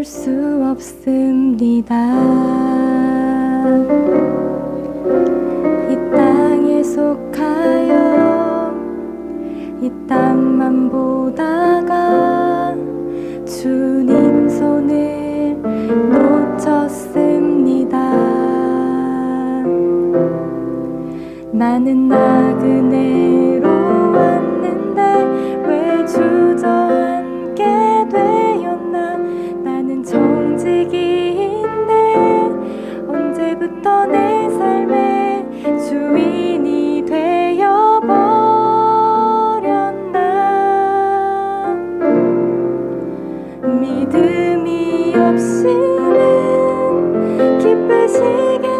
볼 수 없습니다. 이 땅에 속하여 이 땅만 보다가 주님 손을 놓쳤습니다. 나는 나그네로 왔는데 왜 주저 없이는 기쁘시겠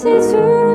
It's through